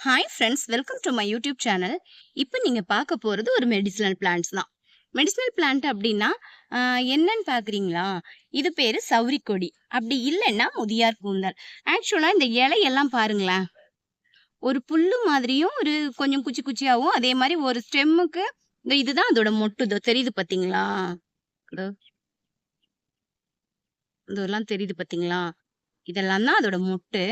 Hi friends welcome to my YouTube channel இப்போ நீங்கள் பார்க்க போகிறது ஒரு மெடிசினல் பிளான்ட்ஸ் தான். மெடிசினல் பிளான்ட் அப்படின்னா என்னன்னு பார்க்குறீங்களா? இது பேர் சௌரிக்கொடி அப்படி இல்லைன்னா முதியார் கூந்தல். ஆக்சுவலாக இந்த இலையெல்லாம் பாருங்களேன். ஒரு புல்லு மாதிரியும் ஒரு கொஞ்சம் குச்சி குச்சியாகவும் அதே மாதிரி ஒரு ஸ்டெம்முக்கு இந்த இதுதான் அதோட மொட்டு. இதோ தெரியுது பார்த்தீங்களா? இதெல்லாம் தெரியுது பார்த்தீங்களா? இதெல்லாம் தான் அதோட மொட்டு.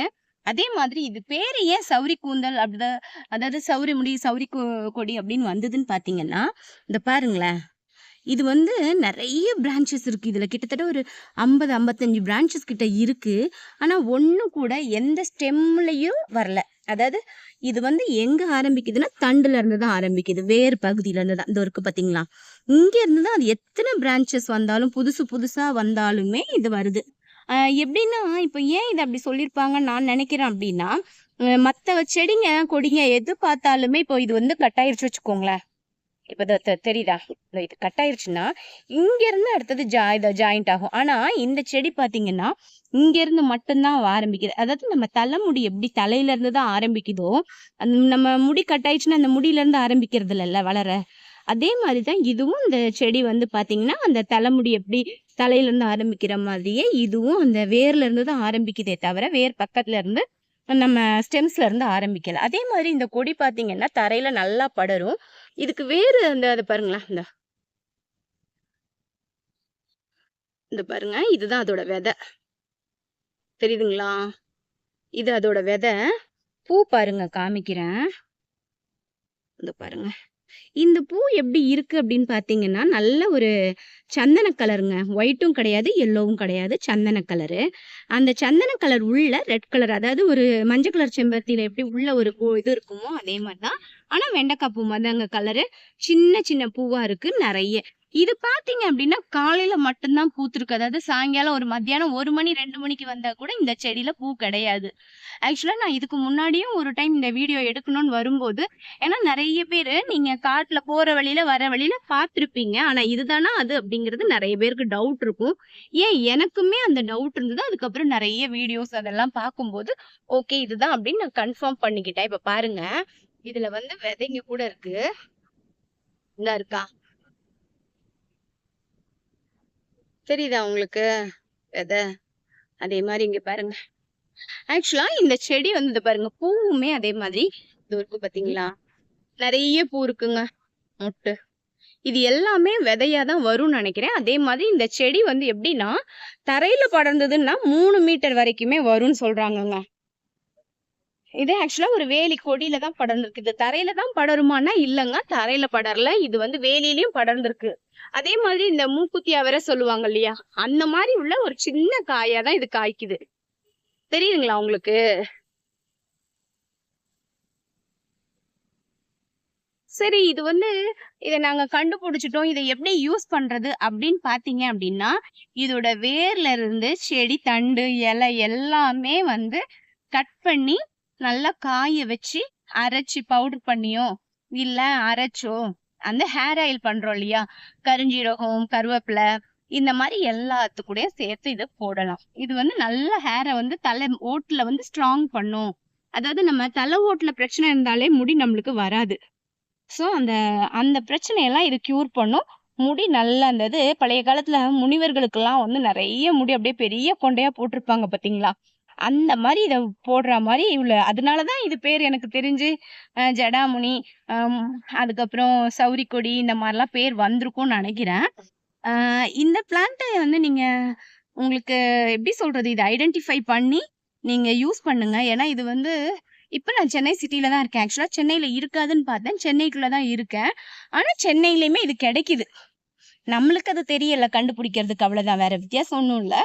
அதே மாதிரி இது பேர் ஏன் சௌரி கூந்தல் அப்படிதான் அதாவது சௌரி முடி சௌரி கொடி அப்படின்னு வந்ததுன்னு பார்த்தீங்கன்னா இந்த பாருங்களேன். இது வந்து நிறைய பிரான்ச்சஸ் இருக்குது இதில் கிட்டத்தட்ட ஒரு ஐம்பது ஐம்பத்தஞ்சு பிரான்ச்சஸ் கிட்ட இருக்குது ஆனால் ஒன்றும் கூட எந்த ஸ்டெம்லையும் வரல. அதாவது இது வந்து எங்கே ஆரம்பிக்குதுன்னா தண்டுலேருந்து தான் ஆரம்பிக்குது. வேறு பகுதியில இருந்து தான். இந்த இருக்குது பார்த்தீங்களா இங்கேருந்து தான் அது எத்தனை பிரான்ச்சஸ் வந்தாலும் புதுசு புதுசாக வந்தாலுமே இது வருது. எப்படின்னா இப்போ ஏன் இதை அப்படி சொல்லியிருப்பாங்கன்னு நான் நினைக்கிறேன் அப்படின்னா மற்ற செடிங்க கொடிங்க எது பார்த்தாலுமே இப்போ இது வந்து கட்டாயிருச்சு வச்சுக்கோங்களேன். இப்போ தெரியுதா? இது கட்டாயிருச்சுன்னா இங்கேருந்து அடுத்தது ஜா இதை ஜாயிண்ட் ஆகும். ஆனால் இந்த செடி பார்த்தீங்கன்னா இங்கேருந்து மட்டும்தான் ஆரம்பிக்குது. அதாவது நம்ம தலைமுடி எப்படி தலையிலேருந்து தான் ஆரம்பிக்குதோ அந்த நம்ம முடி கட்டாயிடுச்சுன்னா அந்த முடியிலேருந்து ஆரம்பிக்கிறது இல்லைல்ல வளர. அதே மாதிரி தான் இதுவும் இந்த செடி வந்து பார்த்தீங்கன்னா அந்த தலைமுடி எப்படி தலையிலேருந்து ஆரம்பிக்கிற மாதிரியே இதுவும் அந்த வேர்லேருந்து தான் ஆரம்பிக்குதே தவிர வேர் பக்கத்துலேருந்து நம்ம ஸ்டெம்ஸ்ல இருந்து ஆரம்பிக்கல. அதே மாதிரி இந்த கொடி பார்த்தீங்கன்னா தரையில நல்லா படரும். இதுக்கு வேறு அந்த அதை பாருங்களேன் இந்த இந்த பாருங்க இதுதான் அதோட விதை. தெரியுதுங்களா? இது அதோட விதை. பூ பாருங்க காமிக்கிறேன். இந்த பாருங்க. இந்த பூ எப்படி இருக்குது அப்படின்னு பார்த்தீங்கன்னா நல்ல ஒரு சந்தன கலருங்க. ஒயிட்டும் கிடையாது எல்லோவும் கிடையாது சந்தன கலரு அந்த சந்தன கலர் உள்ள ரெட் கலர் அதாவது ஒரு மஞ்சள் கலர் செம்பருத்தியில எப்படி உள்ள ஒரு பூ இது இருக்குமோ அதே மாதிரி தான் ஆனால் வெண்டைக்காய் பூ மாதிரி அங்கே கலரு சின்ன சின்ன பூவாக இருக்குது நிறைய. இது பாத்தீங்க அப்படின்னா காலையில மட்டும்தான் பூத்திருக்கு. அதாவது சாயங்காலம் ஒரு மத்தியானம் ஒரு மணி ரெண்டு மணிக்கு வந்தா கூட இந்த செடியில பூ கிடையாது. ஆக்சுவலா நான் இதுக்கு முன்னாடியும் ஒரு டைம் இந்த வீடியோ எடுக்கணும்னு வரும்போது ஏன்னா நிறைய பேர் நீங்க காட்டுல போற வழியில வர வழியில பார்த்துருப்பீங்க. ஆனா இதுதானா அது அப்படிங்கிறது நிறைய பேருக்கு டவுட் இருக்கும். ஏன் எனக்குமே அந்த டவுட் இருந்தது. அதுக்கப்புறம் நிறைய வீடியோஸ் அதெல்லாம் பார்க்கும்போது ஓகே இதுதான் அப்படின்னு நான் கன்ஃபார்ம் பண்ணிக்கிட்டேன். இப்ப பாருங்க. இதுல வந்து விதைங்க கூட இருக்கு. இந்த இருக்கா? தெரியுதா உங்களுக்கு? விதை அதே மாதிரி இங்க பாருங்க. ஆக்சுவலா இந்த செடி வந்து பாருங்க. பூவுமே அதே மாதிரி இது இருக்கு பாத்தீங்களா? நிறைய பூ இருக்குங்க. மொட்டு. இது எல்லாமே விதையா தான் வரும்னு நினைக்கிறேன். அதே மாதிரி இந்த செடி வந்து எப்படின்னா தரையில படர்ந்ததுன்னா மூணு மீட்டர் வரைக்குமே வரும்னு சொல்றாங்கங்க. இது ஆக்சுவலா ஒரு வேலி கொடியில தான் படர்ந்திருக்கு. இது தரையில தான் படருமானா இல்லைங்க. தரையில படரல. இது வந்து வேலியிலயும் படர்ந்திருக்கு. அதே மாதிரி இந்த மூக்குத்தியா வேற சொல்லுவாங்க இல்லையா? அந்த மாதிரி உள்ள ஒரு சின்ன காயா தான் இது காய்க்குது. தெரியுதுங்களா உங்களுக்கு? சரி இது வந்து இதை நாங்க கண்டுபிடிச்சிட்டோம். இதை எப்படி யூஸ் பண்றது அப்படின்னு பாத்தீங்க அப்படின்னா இதோட வேர்ல இருந்து செடி தண்டு இலை எல்லாமே வந்து கட் பண்ணி நல்லா காய வச்சு அரைச்சு பவுடர் பண்ணியோ இல்ல அரைச்சோ அந்த ஹேர் ஆயில் பண்றோம் இல்லையா? கருஞ்சீரகம் கருவேப்பிலை இந்த மாதிரி எல்லாத்துக்கூடயும் சேர்த்து இதை போடலாம். இது வந்து நல்ல ஹேரை வந்து தலை ஓட்டுல வந்து ஸ்ட்ராங் பண்ணும். அதாவது நம்ம தலை ஓட்டுல பிரச்சனை இருந்தாலே முடி நம்மளுக்கு வராது. ஸோ அந்த அந்த பிரச்சனையெல்லாம் இது கியூர் பண்ணும். முடி நல்லா இருந்தது. பழைய காலத்துல முனிவர்களுக்கெல்லாம் வந்து நிறைய முடி அப்படியே பெரிய கொண்டையா போட்டிருப்பாங்க பாத்தீங்களா? அந்த மாதிரி இதை போடுற மாதிரி இவ்வளோ அதனால தான் இது பேர் எனக்கு தெரிஞ்சு ஜடாமுனி ஹம், அதுக்கப்புறம் சௌரிக்கொடி இந்த மாதிரிலாம் பேர் வந்திருக்கும்னு நினைக்கிறேன். இந்த பிளான்ட்டை வந்து நீங்கள் உங்களுக்கு எப்படி சொல்கிறது இதை ஐடென்டிஃபை பண்ணி நீங்கள் யூஸ் பண்ணுங்க. ஏன்னா இது வந்து இப்போ நான் சென்னை சிட்டியில தான் இருக்கேன். ஆக்சுவலாக சென்னையில் இருக்காதுன்னு பார்த்தேன். சென்னைக்குள்ள தான் இருக்கேன். ஆனால் சென்னையிலையுமே இது கிடைக்குது. நம்மளுக்கு அது தெரியல கண்டுபிடிக்கிறதுக்கு அவ்வளோதான் வேற வித்தியாசம் ஒன்றும் இல்லை.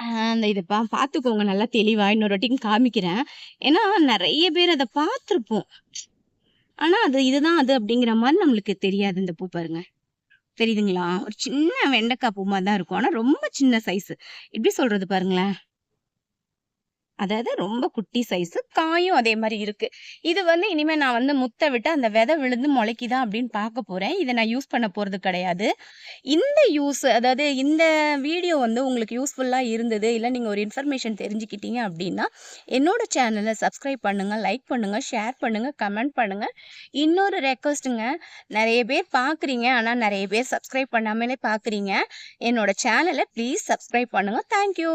அந்த இதை பா பார்த்துக்கோங்க நல்லா தெளிவாக இன்னொரு வாட்டியும் காமிக்கிறேன். ஏன்னா நிறைய பேர் அதை பார்த்துருப்போம் ஆனால் அது இதுதான் அது அப்படிங்கிற மாதிரி நம்மளுக்கு தெரியாது இந்த பூ பாருங்க. தெரியுதுங்களா? ஒரு சின்ன வெண்டைக்காய் பூ மாதிரி தான் இருக்கும். ஆனால் ரொம்ப சின்ன சைஸு எப்படி சொல்கிறது பாருங்களேன்? அதாவது ரொம்ப குட்டி சைஸு. காயும் அதே மாதிரி இருக்கு. இது வந்து இனிமே நான் வந்து முத்த விட்டு அந்த விதை விழுந்து முளைக்குதா அப்படின்னு பார்க்க போறேன். இதை நான் யூஸ் பண்ண போறது கிடையாது. இந்த யூஸ் அதாவது இந்த வீடியோ வந்து உங்களுக்கு யூஸ்ஃபுல்லா இருந்தது, இல்லை நீங்க ஒரு இன்ஃபர்மேஷன் தெரிஞ்சுக்கிட்டீங்க அப்படின்னா, என்னோட சேனலை சப்ஸ்கிரைப் பண்ணுங்க, லைக் பண்ணுங்க, ஷேர் பண்ணுங்க, கமெண்ட் பண்ணுங்க. இன்னொரு ரெக்வஸ்ட்டுங்க நிறைய பேர் பார்க்குறீங்க. ஆனால் நிறைய பேர் சப்ஸ்கிரைப் பண்ணாமலே பார்க்குறீங்க. என்னோட சேனலை ப்ளீஸ் சப்ஸ்கிரைப் பண்ணுங்க. Thank you.